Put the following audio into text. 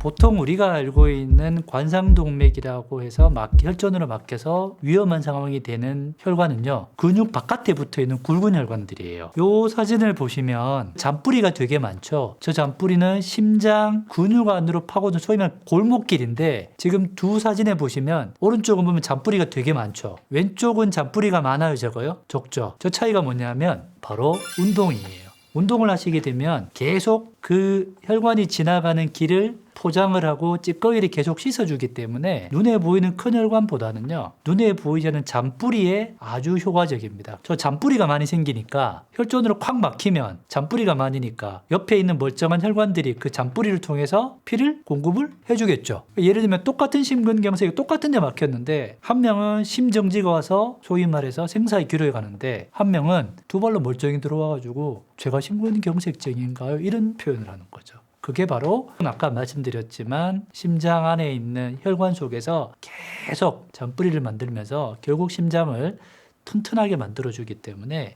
보통 우리가 알고 있는 관상동맥이라고 해서 막 혈전으로 막혀서 위험한 상황이 되는 혈관은요 근육 바깥에 붙어 있는 굵은 혈관들이에요. 요 사진을 보시면 잔뿌리가 되게 많죠. 저 잔뿌리는 심장 근육 안으로 파고든 소위 말하는 골목길인데 지금 두 사진에 보시면 오른쪽은 보면 잔뿌리가 되게 많죠. 왼쪽은 잔뿌리가 많아요, 적어요? 적죠. 저 차이가 뭐냐면 바로 운동이에요. 운동을 하시게 되면 계속 그 혈관이 지나가는 길을 포장을 하고 찌꺼기를 계속 씻어주기 때문에 눈에 보이는 큰 혈관보다는요 눈에 보이지 않는 잔뿌리에 아주 효과적입니다. 저 잔뿌리가 많이 생기니까 혈전으로 콱 막히면 잔뿌리가 많으니까 옆에 있는 멀쩡한 혈관들이 그 잔뿌리를 통해서 피를 공급을 해주겠죠. 예를 들면 똑같은 심근경색이 똑같은 데 막혔는데 한 명은 심정지가 와서 소위 말해서 생사의 기로에 가는데 한 명은 두 발로 멀쩡히 들어와가지고 제가 심근경색증인가요? 이런 표현을 하는 거죠. 그게 바로 아까 말씀드렸지만 심장 안에 있는 혈관 속에서 계속 잔뿌리를 만들면서 결국 심장을 튼튼하게 만들어주기 때문에